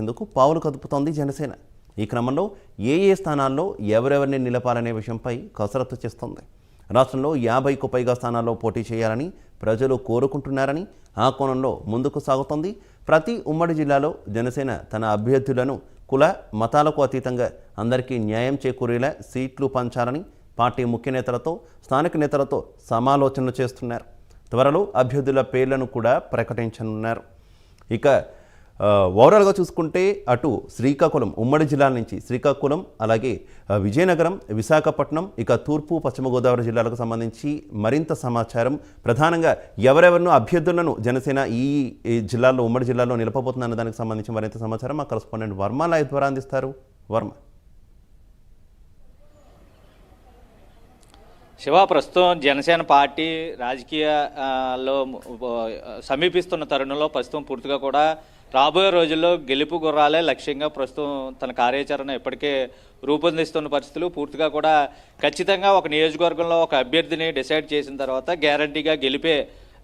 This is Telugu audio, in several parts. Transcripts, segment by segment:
ఎందుకు? పావులు కదుపుతోంది జనసేన. ఈ క్రమంలో ఏ ఏ స్థానాల్లో ఎవరెవరిని నిలపాలనే విషయంపై కసరత్తు చేస్తోంది. రాష్ట్రంలో యాభైకు పైగా స్థానాల్లో పోటీ చేయాలని ప్రజలు కోరుకుంటున్నారని ఆ కోణంలో ముందుకు సాగుతోంది. ప్రతి ఉమ్మడి జిల్లాలో జనసేన తన అభ్యర్థులను కుల మతాలకు అతీతంగా అందరికీ న్యాయం చేకూరేలా సీట్లు పంచాలని పార్టీ ముఖ్య నేతలతో స్థానిక నేతలతో సమాలోచనలు చేస్తున్నారు. త్వరలో అభ్యర్థుల పేర్లను కూడా ప్రకటించనున్నారు. ఇక ఓవరాల్గా చూసుకుంటే అటు శ్రీకాకుళం ఉమ్మడి జిల్లాల నుంచి శ్రీకాకుళం అలాగే విజయనగరం విశాఖపట్నం ఇక తూర్పు పశ్చిమ గోదావరి జిల్లాలకు సంబంధించి మరింత సమాచారం. ప్రధానంగా ఎవరెవరినో అభ్యర్థులను జనసేన ఈ జిల్లాలో ఉమ్మడి జిల్లాలో నిలపబోతుందన్న దానికి సంబంధించి మరింత సమాచారం మా కరస్పాండెంట్ వర్మ లైవ్ ద్వారా అందిస్తారు. వర్మ. శివ ప్రస్తుతం జనసేన పార్టీ రాజకీయాల్లో సమీపిస్తున్న తరుణంలో ప్రస్తుతం పూర్తిగా కూడా రాబోయే రోజుల్లో గెలుపు గుర్రాలే లక్ష్యంగా ప్రస్తుతం తన కార్యాచరణ ఇప్పటికే రూపొందిస్తున్న పరిస్థితులు. పూర్తిగా కూడా ఖచ్చితంగా ఒక నియోజకవర్గంలో ఒక అభ్యర్థిని డిసైడ్ చేసిన తర్వాత గ్యారంటీగా గెలిపే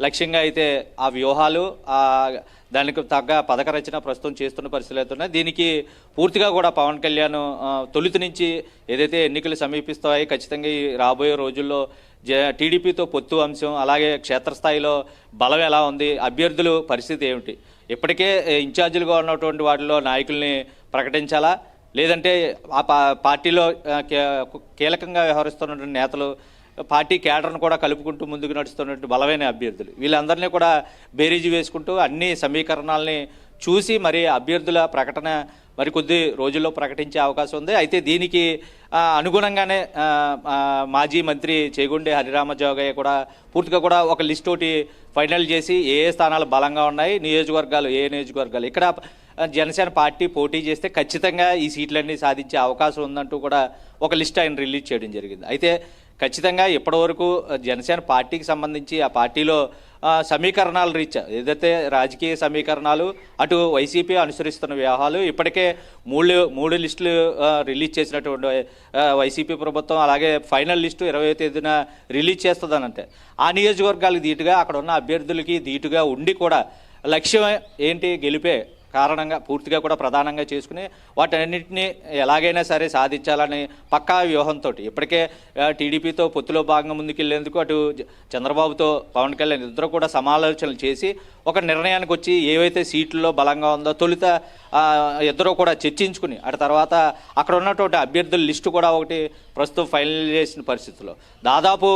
లక్ష్యంగా అయితే ఆ వ్యూహాలు దానికి తగ్గ పథక రచన ప్రస్తుతం చేస్తున్న పరిస్థితులు అవుతున్నాయి దీనికి పూర్తిగా కూడా పవన్ కళ్యాణ్ తొలుత నుంచి ఏదైతే ఎన్నికలు సమీపిస్తాయో ఖచ్చితంగా ఈ రాబోయే రోజుల్లో జ టీడీపీతో పొత్తు అంశం అలాగే క్షేత్రస్థాయిలో బలం ఎలా ఉంది అభ్యర్థులు పరిస్థితి ఏమిటి ఇప్పటికే ఇన్ఛార్జీలుగా ఉన్నటువంటి వాటిలో నాయకుల్ని ప్రకటించాలా? లేదంటే ఆ పా- పార్టీలో కీలకంగా వ్యవహరిస్తున్నటువంటి నేతలు పార్టీ కేడర్ను కూడా కలుపుకుంటూ ముందుకు నడుస్తున్నటువంటి బలమైన అభ్యర్థులు. వీళ్ళందరినీ కూడా బేరీజు వేసుకుంటూ అన్ని సమీకరణాలని చూసి మరి అభ్యర్థుల ప్రకటన మరి కొద్ది రోజుల్లో ప్రకటించే అవకాశం ఉంది. అయితే దీనికి అనుగుణంగానే మాజీ మంత్రి చేగుండే హరిరామ జోగయ్య కూడా పూర్తిగా కూడా ఒక లిస్ట్ ఒకటి ఫైనల్ చేసి ఏ ఏ స్థానాలు బలంగా ఉన్నాయి నియోజకవర్గాలు ఏ నియోజకవర్గాలు. ఇక్కడ జనసేన పార్టీ పోటీ చేస్తే ఖచ్చితంగా ఈ సీట్లన్నీ సాధించే అవకాశం ఉందంటూ కూడా ఒక లిస్ట్ ఆయన రిలీజ్ చేయడం జరిగింది. అయితే ఖచ్చితంగా ఇప్పటివరకు జనసేన పార్టీకి సంబంధించి ఆ పార్టీలో సమీకరణాలు రీచ్ ఏదైతే రాజకీయ సమీకరణాలు అటు వైసీపీ అనుసరిస్తున్న వ్యూహాలు ఇప్పటికే మూడు మూడు లిస్టులు రిలీజ్ చేసినటువంటి వైసీపీ ప్రభుత్వం అలాగే ఫైనల్ లిస్టు ఇరవై తేదీన రిలీజ్ చేస్తుందనంటే ఆ నియోజకవర్గాలకు ధీటుగా అక్కడ ఉన్న అభ్యర్థులకి ధీటుగా ఉండి కూడా లక్ష్యం ఏంటి గెలిపే కారణంగా పూర్తిగా కూడా ప్రధానంగా చేసుకుని వాటన్నింటినీ ఎలాగైనా సరే సాధించాలని పక్కా వ్యూహంతో ఇప్పటికే టీడీపీతో పొత్తులో భాగంగా ముందుకెళ్ళేందుకు అటు చంద్రబాబుతో పవన్ కళ్యాణ్ ఇద్దరు కూడా సమాలోచనలు చేసి ఒక నిర్ణయానికి వచ్చి ఏవైతే సీట్లలో బలంగా ఉందో తొలుత ఇద్దరు కూడా చర్చించుకుని అటు తర్వాత అక్కడ ఉన్నటువంటి అభ్యర్థుల లిస్టు కూడా ఒకటి ప్రస్తుతం ఫైనల్ చేసిన పరిస్థితుల్లో. దాదాపు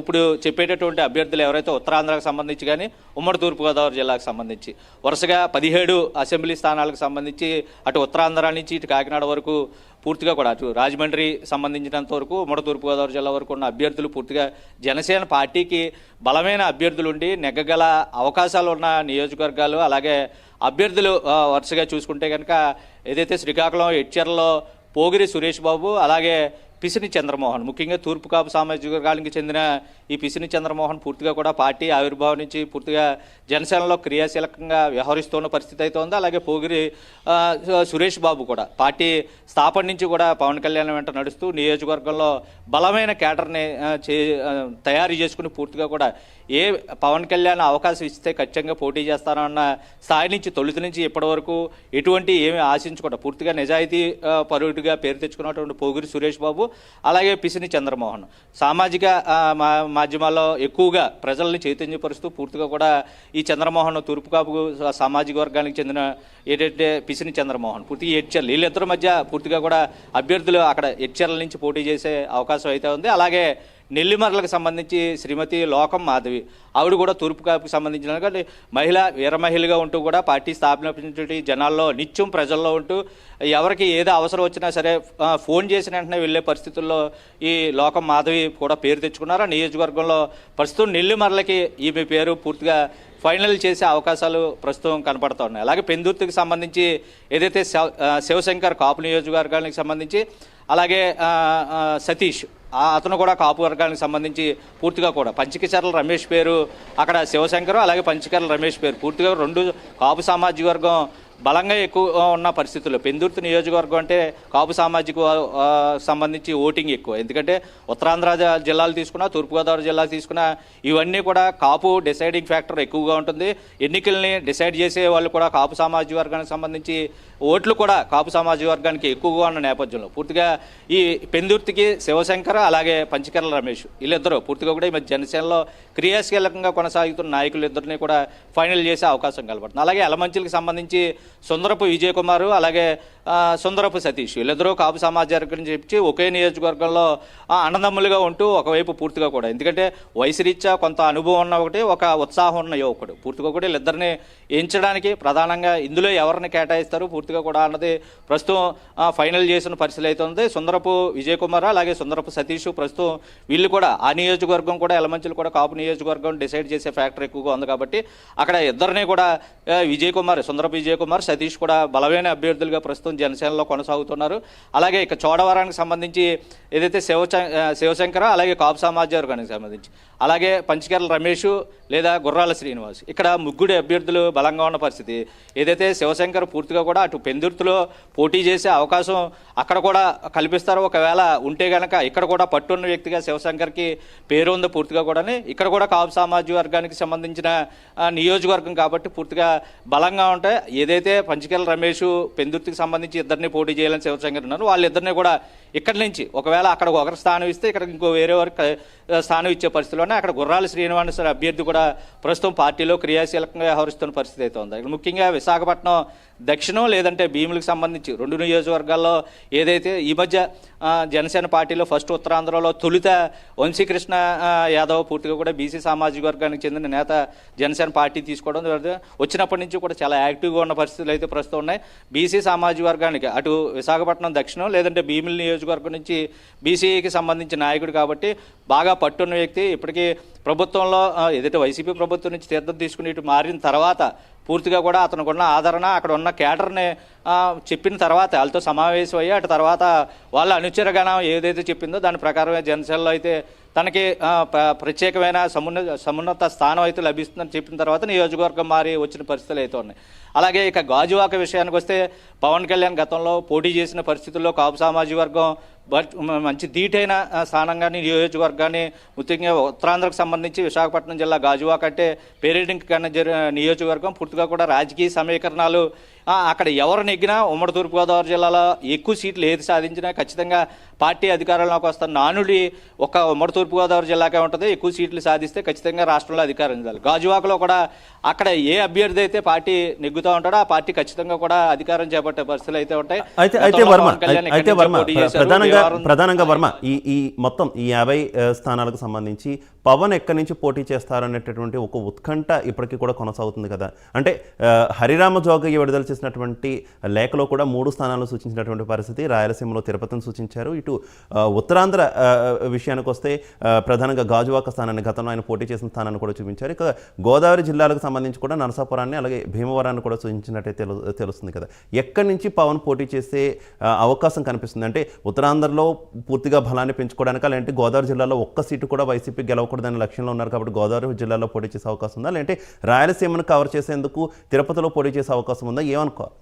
ఇప్పుడు చెప్పేటటువంటి అభ్యర్థులు ఎవరైతే ఉత్తరాంధ్రకు సంబంధించి కానీ ఉమ్మడి తూర్పుగోదావరి జిల్లాకు సంబంధించి వరుసగా పదిహేడు అసెంబ్లీ స్థానాలకు సంబంధించి అటు ఉత్తరాంధ్ర నుంచి ఇటు కాకినాడ వరకు పూర్తిగా కూడా అటు రాజమండ్రి సంబంధించినంత వరకు ఉమ్మడి తూర్పుగోదావరి జిల్లా వరకు ఉన్న అభ్యర్థులు పూర్తిగా జనసేన పార్టీకి బలమైన అభ్యర్థులు ఉండి నెగ్గగల అవకాశాలు ఉన్న నియోజకవర్గాలు అలాగే అభ్యర్థులు వరుసగా చూసుకుంటే కనుక ఏదైతే శ్రీకాకుళం ఎడ్చర్లో పోగిరి సురేష్ బాబు అలాగే పిసిని చంద్రమోహన్. ముఖ్యంగా తూర్పు కాపు సామాజిక వర్గానికి చెందిన ఈ పిసిని చంద్రమోహన్ పూర్తిగా కూడా పార్టీ ఆవిర్భావం నుంచి పూర్తిగా జనసేనలో క్రియాశీలకంగా వ్యవహరిస్తున్న పరిస్థితి అయితే ఉంది. అలాగే పోగిరి సురేష్ బాబు కూడా పార్టీ స్థాపన నుంచి కూడా పవన్ కళ్యాణ్ వెంట నడుస్తూ నియోజకవర్గంలో బలమైన కేటర్ని చే తయారు చేసుకుని పూర్తిగా కూడా ఏ పవన్ కళ్యాణ్ అవకాశం ఇస్తే ఖచ్చితంగా పోటీ చేస్తానన్న స్థాయి నుంచి తొలుత నుంచి ఇప్పటి వరకు ఎటువంటి ఏమీ ఆశించకుండా పూర్తిగా నిజాయితీ పరుడుగా పేరు తెచ్చుకున్నటువంటి పోగిరి సురేష్ బాబు అలాగే పిసిని చంద్రమోహన్. సామాజిక మా- మాధ్యమాల్లో ఎక్కువగా ప్రజల్ని చైతన్యపరుస్తూ పూర్తిగా కూడా ఈ చంద్రమోహన్ తూర్పు కాపు సామాజిక వర్గానికి చెందిన ఏంటంటే పిసిని చంద్రమోహన్ పూర్తిగా హెచ్ఆర్లు వీళ్ళిద్దరి మధ్య పూర్తిగా కూడా అభ్యర్థులు అక్కడ హెచ్ఆర్ల నుంచి పోటీ చేసే అవకాశం అయితే ఉంది. అలాగే నెల్లిమర్లకు సంబంధించి శ్రీమతి లోకం మాధవి. ఆవిడ కూడా తూర్పు కాపుకి సంబంధించిన మహిళ వీరమహిళగా ఉంటూ కూడా పార్టీ స్థాపించినటువంటి జనాల్లో నిత్యం ప్రజల్లో ఉంటూ ఎవరికి ఏదో అవసరం వచ్చినా సరే ఫోన్ చేసిన వెంటనే వెళ్ళే పరిస్థితుల్లో ఈ లోకం మాధవి కూడా పేరు తెచ్చుకున్నారు. ఆ నియోజకవర్గంలో ప్రస్తుతం నెల్లిమర్లకి ఈమె పేరు పూర్తిగా ఫైనల్ చేసే అవకాశాలు ప్రస్తుతం కనపడుతూ ఉన్నాయి అలాగే పెందుర్తికి సంబంధించి ఏదైతే శివ- శివశంకర్ కాపు నియోజకవర్గానికి సంబంధించి అలాగే సతీష్ ఆ అతను కూడా కాపు వర్గానికి సంబంధించి పూర్తిగా కూడా. పంచకిచర్ల రమేష్ పేరు అక్కడ శివశంకర్ అలాగే పంచకర్ల రమేష్ పేరు. పూర్తిగా రెండు కాపు సామాజిక వర్గం బలంగా ఎక్కువ ఉన్న పరిస్థితుల్లో పెందుర్తి నియోజకవర్గం అంటే కాపు సామాజిక సంబంధించి ఓటింగ్ ఎక్కువ. ఎందుకంటే ఉత్తరాంధ్ర జిల్లాలు తీసుకున్నా తూర్పుగోదావరి జిల్లాలు తీసుకున్నా ఇవన్నీ కూడా కాపు డిసైడింగ్ ఫ్యాక్టర్ ఎక్కువగా ఉంటుంది. ఎన్నికల్ని డిసైడ్ చేసే వాళ్ళు కూడా కాపు సామాజిక వర్గానికి సంబంధించి ఓట్లు కూడా కాపు సామాజిక వర్గానికి ఎక్కువగా ఉన్న నేపథ్యంలో. పూర్తిగా ఈ పెందుర్తికి శివశంకర్ అలాగే పంచకర్ల రమేష్ వీళ్ళిద్దరూ పూర్తిగా కూడా ఈ మధ్య జనసేనలో క్రియాశీలకంగా కొనసాగుతున్న నాయకులు ఇద్దరిని కూడా ఫైనల్ చేసే అవకాశం కలపడుతుంది అలాగే ఎలమంచిలకు సంబంధించి సుందరపు విజయ్ కుమార్ అలాగే సుందరపు సతీష్. వీళ్ళిద్దరూ కాపు సమాజ చెప్పి ఒకే నియోజకవర్గంలో అన్నదమ్ములుగా ఉంటూ ఒకవైపు పూర్తిగా కూడా. ఎందుకంటే వయసు రీత్యా కొంత అనుభవం ఉన్న ఒకటి ఒక ఉత్సాహం ఉన్న యువకుడు. పూర్తిగా కూడా వీళ్ళిద్దరిని ఎంచడానికి ప్రధానంగా ఇందులో ఎవరిని కేటాయిస్తారు పూర్తిగా కూడా అన్నది ప్రస్తుతం ఫైనల్ చేసిన పరిస్థితి అవుతుంది ఉంది సుందరపు విజయ్ కుమార్ అలాగే సుందరపు సతీష్ ప్రస్తుతం వీళ్ళు కూడా ఆ నియోజకవర్గం కూడా ఎలమంచులు కూడా కాపు నియోజకవర్గం డిసైడ్ చేసే ఫ్యాక్టర్ ఎక్కువగా ఉంది కాబట్టి అక్కడ ఇద్దరిని కూడా విజయ్ కుమార్ సుందరపు విజయ్ కుమార్ సతీష్ కూడా బలమైన అభ్యర్థులుగా ప్రస్తుతం జనసేనలో కొనసాగుతున్నారు. అలాగే ఇక చోడవరానికి సంబంధించి ఏదైతే శివ శివశంకర అలాగే కాపు సమాజ వర్గానికి సంబంధించి అలాగే పంచకర్ల రమేష్ లేదా గుర్రాల శ్రీనివాస్. ఇక్కడ ముగ్గురు అభ్యర్థులు బలంగా ఉన్న పరిస్థితి. ఏదైతే శివశంకర్ పూర్తిగా కూడా అటు పెందుర్తిలో పోటీ చేసే అవకాశం అక్కడ కూడా కల్పిస్తారు. ఒకవేళ ఉంటే గనక ఇక్కడ కూడా పట్టున్న వ్యక్తిగా శివశంకర్కి పేరు ఉంది పూర్తిగా కూడా ఇక్కడ కూడా కాపు సామాజిక వర్గానికి సంబంధించిన నియోజకవర్గం కాబట్టి పూర్తిగా బలంగా ఉంటాయి. ఏదైతే పంచకర్ల రమేష్ పెందుర్తికి సంబంధించి ఇద్దరిని పోటీ చేయాలని శివశంకర్ ఉన్నారు వాళ్ళిద్దరిని కూడా ఇక్కడి నుంచి ఒకవేళ అక్కడ ఒకరు స్థానం ఇస్తే ఇక్కడ ఇంకో వేరే వారికి స్థానం ఇచ్చే పరిస్థితిలోనే అక్కడ గుర్రాల శ్రీనివాస అభ్యర్థి కూడా ప్రస్తుతం పార్టీలో క్రియాశీలకంగా వ్యవహరిస్తున్న పరిస్థితి అయితే ఉంది. ఇక్కడ ముఖ్యంగా విశాఖపట్నం దక్షిణం లేదంటే భీములకు సంబంధించి రెండు నియోజకవర్గాల్లో ఏదైతే ఈ మధ్య జనసేన పార్టీలో ఫస్ట్ ఉత్తరాంధ్రలో తొలుత వంశీకృష్ణ యాదవ్ పూర్తిగా కూడా బీసీ సామాజిక వర్గానికి చెందిన నేత జనసేన పార్టీ తీసుకోవడం వచ్చినప్పటి నుంచి కూడా చాలా యాక్టివ్గా ఉన్న పరిస్థితులు అయితే ప్రస్తుతం ఉన్నాయి. బీసీ సామాజిక వర్గానికి అటు విశాఖపట్నం దక్షిణం లేదంటే భీముల నియోజకవర్గం నుంచి బీసీకి సంబంధించిన నాయకుడు కాబట్టి బాగా పట్టున్న వ్యక్తి. ఇప్పటికీ ప్రభుత్వంలో ఆ, ఏదైతే వైసీపీ ప్రభుత్వం నుంచి తీర్థం తీసుకుని ఇటు మారిన తర్వాత పూర్తిగా కూడా అతనికి ఉన్న ఆదరణ అక్కడ ఉన్న కేటర్ని చెప్పిన తర్వాత వాళ్ళతో సమావేశం అయ్యి అటు తర్వాత వాళ్ళ అనుచరగణం ఏదైతే చెప్పిందో దాని ప్రకారమే జనసేనలో అయితే తనకి ప్రత్యేకమైన సమున్న సమున్నత స్థానం అయితే లభిస్తుందని చెప్పిన తర్వాత నియోజకవర్గం మారి వచ్చిన పరిస్థితులు అయితే ఉన్నాయి. అలాగే ఇక గాజువాక విషయానికి వస్తే పవన్ కళ్యాణ్ గతంలో పోటీ చేసిన పరిస్థితుల్లో కాపు సామాజిక వర్గం మంచి ధీటైన స్థానం స్థానంగాని నియోజకవర్గాన్ని ముఖ్యంగా ఉత్తరాంధ్రకు సంబంధించి విశాఖపట్నం జిల్లా గాజువాక అంటే పేరేడింగ్ కన్నా నియోజకవర్గం పూర్తిగా కూడా రాజకీయ సమీకరణాలు అక్కడ ఎవరు నెగ్గినా ఉమ్మడి తూర్పుగోదావరి జిల్లాలో ఎక్కువ సీట్లు ఏది సాధించినా ఖచ్చితంగా పార్టీ అధికారంలోకి వస్తున్న నానుడి ఒక ఉమ్మడి తూర్పుగోదావరి జిల్లాకే ఉంటుంది. ఎక్కువ సీట్లు సాధిస్తే ఖచ్చితంగా రాష్ట్రంలో అధికారం చెందాలి గాజువాకలో కూడా అక్కడ ఏ అభ్యర్థి అయితే పార్టీ నెగ్గుతూ ఉంటాడో ఆ పార్టీ ఖచ్చితంగా కూడా అధికారం చేపట్టే పరిస్థితులు అయితే ఉంటాయి. అయితే అయితే వర్మ అయితే వర్మ. ప్రధానంగా ప్రధానంగా వర్మ ఈ ఈ మొత్తం ఈ యాభై స్థానాలకు సంబంధించి పవన్ ఎక్కడి నుంచి పోటీ చేస్తారనేటటువంటి ఒక ఉత్కంఠ ఇప్పటికీ కూడా కొనసాగుతుంది కదా. అంటే హరిరామ జోగయ్య విడుదల చేసినటువంటి లేఖలో కూడా మూడు స్థానాలు సూచించినటువంటి పరిస్థితి. రాయలసీమలో తిరుపతిని సూచించారు. ఇటు ఉత్తరాంధ్ర విషయానికి వస్తే ప్రధానంగా గాజువాక స్థానాన్ని గతంలో ఆయన పోటీ చేసిన స్థానాన్ని కూడా చూపించారు. ఇక గోదావరి జిల్లాలకు సంబంధించి కూడా నరసాపురాన్ని అలాగే భీమవరాన్ని కూడా సూచించినట్టే తెలు తెలుస్తుంది కదా. ఎక్కడి నుంచి పవన్ పోటీ చేసే అవకాశం కనిపిస్తుంది? అంటే ఉత్తరాంధ్రలో పూర్తిగా బలాన్ని పెంచుకోవడానికి లేదంటే గోదావరి జిల్లాలో ఒక్క సీటు కూడా వైసీపీ గెలవకుండా దాని లక్ష్యంలో ఉన్నారు కాబట్టి గోదావరి జిల్లాలో పోటీ చేసే అవకాశం ఉందా? లేదంటే రాయలసీమను కవర్ చేసేందుకు తిరుపతిలో పోటీ చేసే అవకాశం ఉందా? ఏమనుకోవాలి?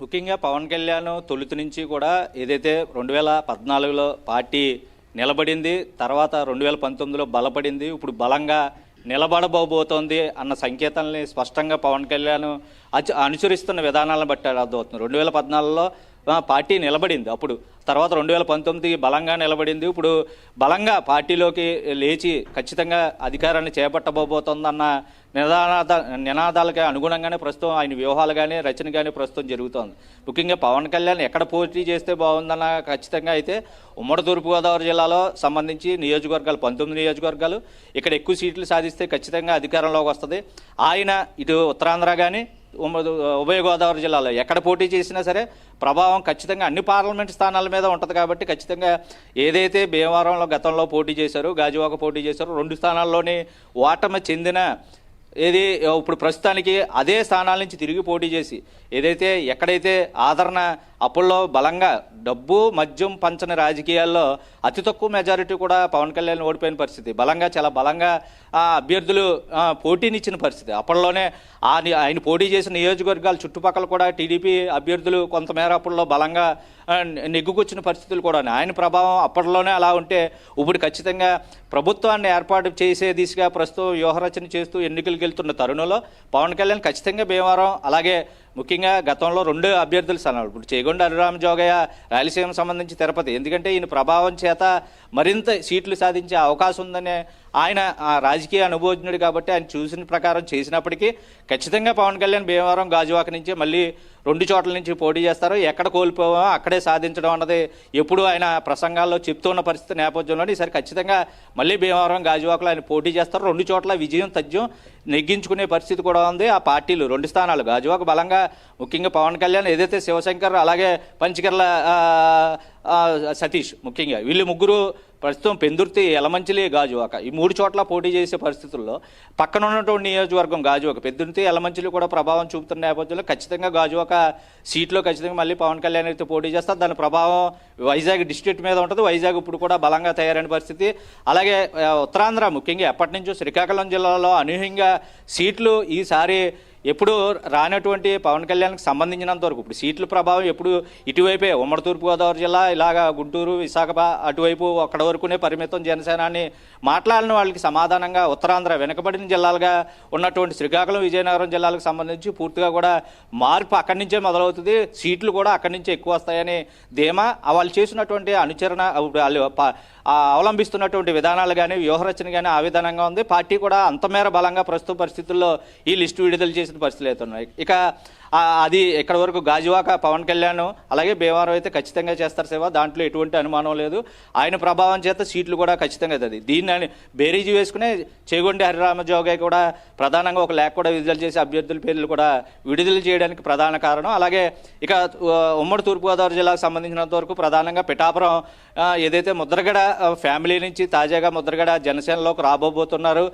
ముఖ్యంగా పవన్ కళ్యాణ్ తొలుత నుంచి కూడా ఏదైతే రెండు వేల పద్నాలుగులో పార్టీ నిలబడింది తర్వాత రెండు వేల పంతొమ్మిదిలో బలపడింది ఇప్పుడు బలంగా నిలబడబోబోతోంది అన్న సంకేతాలని స్పష్టంగా పవన్ కళ్యాణ్ అచ- అనుసరిస్తున్న విధానాలను బట్టి అర్థమవుతుంది. రెండు వేల పద్నాలుగులో పార్టీ నిలబడింది. అప్పుడు తర్వాత రెండు వేల పంతొమ్మిది బలంగా నిలబడింది. ఇప్పుడు బలంగా పార్టీలోకి లేచి ఖచ్చితంగా అధికారాన్ని చేపట్టబోతోందన్న నినాద నినాదాలకి అనుగుణంగానే ప్రస్తుతం ఆయన వ్యూహాలు కానీ రచన కానీ ప్రస్తుతం జరుగుతోంది. ముఖ్యంగా పవన్ కళ్యాణ్ ఎక్కడ పోటీ చేస్తే బాగుందన్న ఖచ్చితంగా అయితే ఉమ్మడి తూర్పుగోదావరి జిల్లాలో సంబంధించి నియోజకవర్గాలు పంతొమ్మిది నియోజకవర్గాలు. ఇక్కడ ఎక్కువ సీట్లు సాధిస్తే ఖచ్చితంగా అధికారంలోకి వస్తుంది. ఆయన ఇటు ఉత్తరాంధ్ర కానీ ఉభయ గోదావరి జిల్లాలో ఎక్కడ పోటీ చేసినా సరే ప్రభావం ఖచ్చితంగా అన్ని పార్లమెంట్ స్థానాల మీద ఉంటుంది కాబట్టి ఖచ్చితంగా ఏదైతే భీమవరంలో గతంలో పోటీ చేశారో గాజువాక పోటీ చేశారో రెండు స్థానాల్లోనే ఓటమి చెందిన ఏది ఇప్పుడు ప్రస్తుతానికి అదే స్థానాల నుంచి తిరిగి పోటీ చేసి ఏదైతే ఎక్కడైతే ఆదరణ అప్పుల్లో బలంగా డబ్బు మద్యం పంచని రాజకీయాల్లో అతి తక్కువ మెజారిటీ కూడా పవన్ కళ్యాణ్ ఓడిపోయిన పరిస్థితి. బలంగా చాలా బలంగా ఆ, అభ్యర్థులు పోటీనిచ్చిన పరిస్థితి. అప్పట్లోనే ఆయన పోటీ చేసిన నియోజకవర్గాల చుట్టుపక్కల కూడా టీడీపీ అభ్యర్థులు కొంతమేర అప్పుల్లో బలంగా నెగ్గుకొచ్చిన పరిస్థితులు కూడా ఆయన ప్రభావం అప్పట్లోనే అలా ఉంటే ఇప్పుడు ఖచ్చితంగా ప్రభుత్వాన్ని ఏర్పాటు చేసే దిశగా ప్రస్తుతం వ్యూహరచన చేస్తూ ఎన్నికలకు వెళ్తున్న తరుణంలో పవన్ కళ్యాణ్ ఖచ్చితంగా భీమవరం అలాగే ముఖ్యంగా గతంలో రెండు అభ్యర్థులు స్థానాలు. ఇప్పుడు చేగొండ అనురామ జోగయ్య రాయలసీమకు సంబంధించి తిరుపతి. ఎందుకంటే ఈయన ప్రభావం చేత మరింత సీట్లు సాధించే అవకాశం ఉందనే ఆయన ఆ రాజకీయ అనుభవజ్ఞుడు కాబట్టి ఆయన చూసిన ప్రకారం చేసినప్పటికీ ఖచ్చితంగా పవన్ కళ్యాణ్ భీమవరం గాజువాక నుంచి మళ్ళీ రెండు చోట్ల నుంచి పోటీ చేస్తారు. ఎక్కడ కోల్పోవా అక్కడే సాధించడం అన్నది ఎప్పుడు ఆయన ప్రసంగాల్లో చెప్తున్న పరిస్థితి నేపథ్యంలో ఈసారి ఖచ్చితంగా మళ్ళీ భీమవరం గాజువాకలో ఆయన పోటీ చేస్తారు. రెండు చోట్ల విజయం తథ్యం నెగ్గించుకునే పరిస్థితి కూడా ఉంది. ఆ పార్టీలు రెండు స్థానాలు గాజువాక బలంగా ముఖ్యంగా పవన్ కళ్యాణ్ ఏదైతే శివశంకర్ అలాగే పంచకర్ల సతీష్ ముఖ్యంగా వీళ్ళు ముగ్గురు ప్రస్తుతం పెందుర్తి ఎలమంచిలి గాజువాక ఈ మూడు చోట్ల పోటీ చేసే పరిస్థితుల్లో పక్కన ఉన్నటువంటి నియోజకవర్గం గాజువాక పెద్దుర్తి ఎలమంచిలి కూడా ప్రభావం చూపుతున్న నేపథ్యంలో ఖచ్చితంగా గాజువాక సీట్లో ఖచ్చితంగా మళ్ళీ పవన్ కళ్యాణ్ అయితే పోటీ చేస్తారు. దాని ప్రభావం వైజాగ్ డిస్ట్రిక్ట్ మీద ఉంటుంది. వైజాగ్ ఇప్పుడు కూడా బలంగా తయారైన పరిస్థితి. అలాగే ఉత్తరాంధ్ర ముఖ్యంగా ఎప్పటి నుంచో శ్రీకాకుళం జిల్లాలో అనూహ్యంగా సీట్లు ఈసారి ఎప్పుడు రానటువంటి పవన్ కళ్యాణ్కి సంబంధించినంత వరకు ఇప్పుడు సీట్ల ప్రభావం ఎప్పుడు ఇటువైపే ఉమ్మడి తూర్పుగోదావరి జిల్లా ఇలాగా గుంటూరు విశాఖ అటువైపు అక్కడ వరకునే పరిమితం జనసేన అని మాట్లాడిన వాళ్ళకి సమాధానంగా ఉత్తరాంధ్ర వెనుకబడిన జిల్లాలుగా ఉన్నటువంటి శ్రీకాకుళం విజయనగరం జిల్లాలకు సంబంధించి పూర్తిగా కూడా మార్పు అక్కడి నుంచే మొదలవుతుంది. సీట్లు కూడా అక్కడి నుంచే ఎక్కువ వస్తాయని ధీమా వాళ్ళు చేసినటువంటి అనుచరణ వాళ్ళు అవలంబిస్తున్నటువంటి విధానాలు కానీ వ్యూహరచన కానీ ఆ విధానంగా ఉంది. పార్టీ కూడా అంతమేర బలంగా ప్రస్తుత పరిస్థితుల్లో ఈ లిస్టు విడుదల చేసి చేసిన పరిస్థితులు అయితే ఉన్నాయి. ఇక అది ఇక్కడ వరకు గాజువాక పవన్ కళ్యాణ్ అలాగే భీమవరం అయితే ఖచ్చితంగా చేస్తారు సేవ. దాంట్లో ఎటువంటి అనుమానం లేదు. ఆయన ప్రభావం చేత సీట్లు కూడా ఖచ్చితంగా అవుతుంది దీన్ని బేరీజీ బేరీజు వేసుకునే చేగొండి హరిరామజోగయ్య కూడా ప్రధానంగా ఒక లేఖ కూడా విడుదల చేసి అభ్యర్థుల పేర్లు కూడా విడుదల చేయడానికి ప్రధాన కారణం. అలాగే ఇక ఉమ్మడి తూర్పుగోదావరి జిల్లాకు సంబంధించినంత వరకు ప్రధానంగా పిఠాపురం ఏదైతే ముద్రగడ ఫ్యామిలీ నుంచి తాజాగా ముద్రగడ జనసేనలోకి రాబోబోతున్నారు.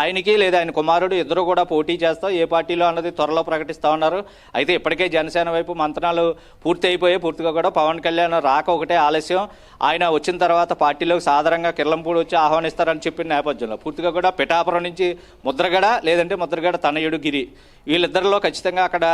ఆయనకి లేదా ఆయన కుమారుడు ఇద్దరు కూడా పోటీ చేస్తాం ఏ పార్టీలో అన్నది త్వరలో ప్రకటిస్తా ఉన్నారు. అయితే ఇప్పటికే జనసేన వైపు మంతనాలు పూర్తి అయిపోయాయి పూర్తిగా కూడా పవన్ కళ్యాణ్ రాక ఒకటే ఆలస్యం. ఆయన వచ్చిన తర్వాత పార్టీలోకి సాధారణంగా కిర్లంపూడి వచ్చి ఆహ్వానిస్తారని చెప్పిన నేపథ్యంలో పూర్తిగా కూడా పిఠాపురం నుంచి ముద్రగడ లేదంటే ముద్రగడ తనయుడు గిరి. వీళ్ళిద్దరిలో ఖచ్చితంగా అక్కడ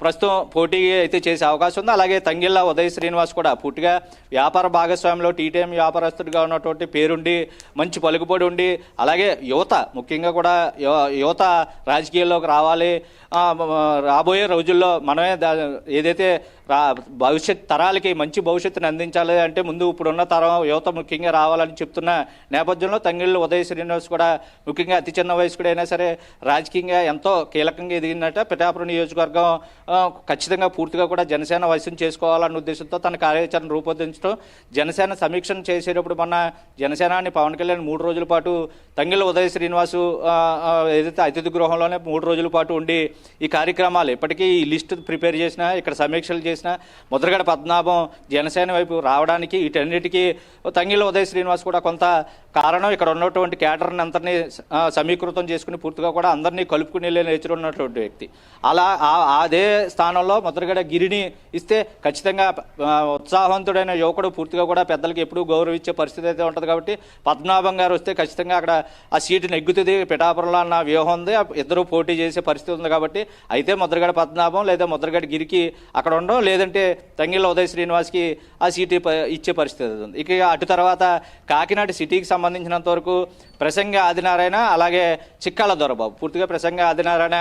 ప్రస్తుతం పోటీ అయితే చేసే అవకాశం ఉంది. అలాగే తంగిళ్ళ ఉదయ్ శ్రీనివాస్ కూడా పూర్తిగా వ్యాపార భాగస్వామిలో టీటీఎం వ్యాపారస్తుడిగా ఉన్నటువంటి పేరుండి మంచి పలుకుబడి ఉండి అలాగే యువత ముఖ్యంగా కూడా యువ- యువత రాజకీయాల్లోకి రావాలి. రాబోయే రోజుల్లో మనమే ఏదైతే రా భవిష్యత్ తరాలకి మంచి భవిష్యత్తుని అందించాలి అంటే ముందు ఇప్పుడున్న తరం యువత ముఖ్యంగా రావాలని చెప్తున్న నేపథ్యంలో తంగిళ్ళు ఉదయ్ శ్రీనివాస్ కూడా ముఖ్యంగా అతి చిన్న వయస్కుడైనా అయినా సరే రాజకీయంగా ఎంతో కీలకంగా ఎదిగినట్ట పిఠాపురం నియోజకవర్గం ఖచ్చితంగా పూర్తిగా కూడా జనసేన వశం చేసుకోవాలన్న ఉద్దేశంతో తన కార్యాచరణ రూపొందించడం. జనసేన సమీక్షను చేసేటప్పుడు మొన్న జనసేనాని పవన్ కళ్యాణ్ మూడు రోజుల పాటు తంగిళ్ళ ఉదయ శ్రీనివాసు ఏదైతే అతిథి గృహంలోనే మూడు రోజుల పాటు ఉండి ఈ కార్యక్రమాలు ఇప్పటికీ ఈ లిస్ట్ ప్రిపేర్ చేసిన ఇక్కడ సమీక్షలు చేసిన ముద్రగడ పద్మనాభం జనసేన వైపు రావడానికి వీటన్నిటికీ తంగిళ్ళ ఉదయ శ్రీనివాస్ కూడా కొంత కారణం. ఇక్కడ ఉన్నటువంటి క్యాడర్ని అందరినీ సమీకృతం చేసుకుని పూర్తిగా కూడా అందరినీ కలుపుకుని వెళ్ళే నేచర్ ఉన్నటువంటి వ్యక్తి. అలా అదే స్థానంలో ముద్రగడ గిరిని ఇస్తే ఖచ్చితంగా ఉత్సాహవంతుడైన యువకుడు పూర్తిగా కూడా పెద్దలకి ఎప్పుడూ గౌరవించే పరిస్థితి అయితే ఉంటుంది కాబట్టి పద్మనాభం గారు వస్తే ఖచ్చితంగా అక్కడ ఆ సీటు నెగ్గుతుంది పిఠాపురంలో అన్న వ్యూహం ఉంది ఇద్దరు పోటీ చేసే పరిస్థితి ఉంది కాబట్టి అయితే ముద్రగడ పద్మనాభం లేదా ముద్రగడ గిరికి అక్కడ ఉండడం లేదంటే తంగిళ్ళ ఉదయ్ శ్రీనివాస్కి ఆ సీటు ఇచ్చే పరిస్థితి ఉంది. ఇక అటు తర్వాత కాకినాడ సిటీకి సంబంధించినంత వరకు ప్రసంగ ఆదినారాయణ అలాగే చిక్కాల దొరబాబు. పూర్తిగా ప్రసంగ ఆదినారాయణ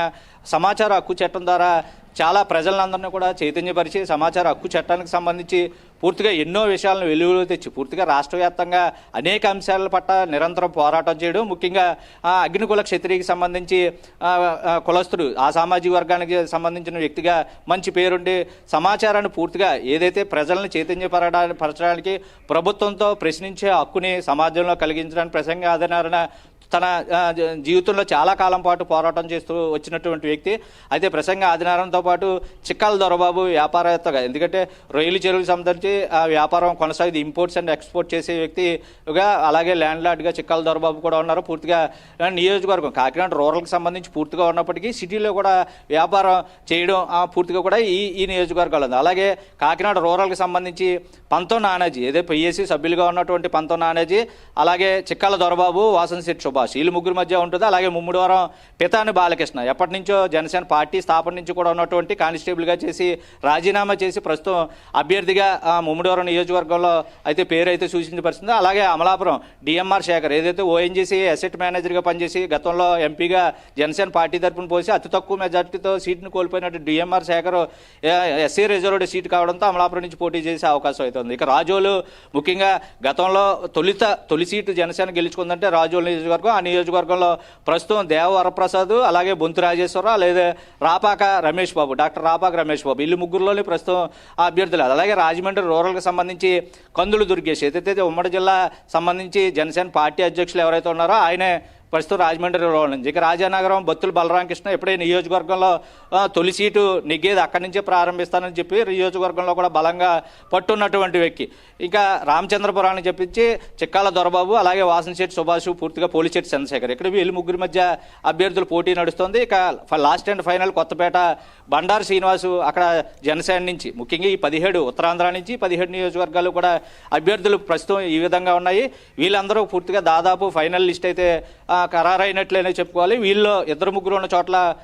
సమాచార హక్కు చట్టం ద్వారా చాలా ప్రజలందరినీ కూడా చైతన్యపరిచి సమాచార హక్కు చట్టానికి సంబంధించి పూర్తిగా ఎన్నో విషయాలను వెలుగులో తెచ్చి పూర్తిగా రాష్ట్ర వ్యాప్తంగా అనేక అంశాల పట్ల నిరంతరం పోరాటం చేయడం ముఖ్యంగా అగ్నికుల క్షత్రికి సంబంధించి ఆ, కులస్తుడు ఆ సామాజిక వర్గానికి సంబంధించిన వ్యక్తిగా మంచి పేరుండి సమాచారాన్ని పూర్తిగా ఏదైతే ప్రజలను చైతన్యపరచడానికి ప్రభుత్వంతో ప్రశ్నించే హక్కుని సమాజంలో కలిగించడానికి ప్రసంగ ఆధారణ తన జీవితంలో చాలా కాలం పాటు పోరాటం చేస్తూ వచ్చినటువంటి వ్యక్తి. అయితే ప్రసంగ ఆదినారంతో పాటు చిక్కాల దొరబాబు వ్యాపారవేత్తగా ఎందుకంటే రొయ్యలు చెరువులు సంబంధించి ఆ వ్యాపారం కొనసాగింది ఇంపోర్ట్స్ అండ్ ఎక్స్పోర్ట్ చేసే వ్యక్తిగా అలాగే ల్యాండ్ లార్డ్గా చిక్కాల దొరబాబు కూడా ఉన్నారు. పూర్తిగా నియోజకవర్గం. కాకినాడ రూరల్కి సంబంధించి పూర్తిగా ఉన్నప్పటికీ సిటీలో కూడా వ్యాపారం చేయడం ఆ, పూర్తిగా కూడా ఈ ఈ నియోజకవర్గాలు ఉంది. అలాగే కాకినాడ రూరల్కి సంబంధించి పంతో నానాజీ. ఏదో పిఎస్సి సభ్యులుగా ఉన్నటువంటి పంతో నానాజీ. అలాగే చిక్కాల దొరబాబు వాసన్ శెట్టి సుభాష్ వీళ్ళు ముగ్గురు మధ్య ఉంటుంది? అలాగే ముమ్మిడివరం పితాని బాలకృష్ణ. ఎప్పటి నుంచో జనసేన పార్టీ స్థాపన నుంచి కూడా ఉన్నటువంటి కానిస్టేబుల్గా చేసి రాజీనామా చేసి ప్రస్తుతం అభ్యర్థిగా ఆ, ముమ్మిడివరం నియోజకవర్గంలో అయితే పేరు అయితే సూచించబడుతుంది అలాగే అమలాపురం డిఎంఆర్ శేఖర్ ఏదైతే ఓఎన్జీసీ అసెట్ మేనేజర్గా పనిచేసి గతంలో ఎంపీగా జనసేన పార్టీ తరపున పోసి అతి తక్కువ మెజార్టీతో సీట్ను కోల్పోయినట్టు DMR Sekhar SC reserved seat కావడంతో అమలాపురం నుంచి పోటీ చేసే అవకాశం అవుతుంది ఇక రాజోలు ముఖ్యంగా గతంలో తొలిత తొలి సీటు జనసేన గెలుచుకుందంటే రాజోలు నియోజకవర్గం ఆ నియోజకవర్గంలో ప్రస్తుతం దేవ వరప్రసాద్ అలాగే బొంతు రాజేశ్వరరావు లేదా రాపాక రమేష్ బాబు డాక్టర్ రాపాక రమేష్ బాబు. వీళ్ళు ముగ్గురులోనే ప్రస్తుతం అభ్యర్థులు అలాగే రాజమండ్రి రూరల్కి సంబంధించి కందులు దుర్గేష్ ఏదైతే ఉమ్మడి జిల్లా సంబంధించి జనసేన పార్టీ అధ్యక్షులు ఎవరైతే ఉన్నారో ఆయనే ప్రస్తుతం రాజమండ్రి నుంచి ఇక రాజానగరం బత్తులు బలరామకృష్ణ ఎప్పుడే నియోజకవర్గంలో తొలి సీటు నెగ్గేది అక్కడి నుంచే ప్రారంభిస్తానని చెప్పి నియోజకవర్గంలో కూడా బలంగా పట్టున్నటువంటి వ్యక్తి. ఇంకా రామచంద్రపురాన్ని చెప్పించి చిక్కాల దొరబాబు అలాగే వాసనశెట్టి సుభాష్ పూర్తిగా పోలిశెట్టి చంద్రశేఖర్. ఇక్కడ వీళ్ళు ముగ్గురి మధ్య అభ్యర్థులు పోటీ నడుస్తుంది. ఇక last and final Kothapeta Bandaru Srinivasu అక్కడ జనసేన నుంచి ముఖ్యంగా ఈ పదిహేడు ఉత్తరాంధ్ర నుంచి పదిహేడు నియోజకవర్గాలు కూడా అభ్యర్థులు ప్రస్తుతం ఈ విధంగా ఉన్నాయి. వీళ్ళందరూ పూర్తిగా దాదాపు ఫైనల్ లిస్ట్ అయితే ఖరారైనట్లేనే చెప్పుకోవాలి. వీళ్ళు ఇద్దరు ముగ్గురు ఉన్న చోట్ల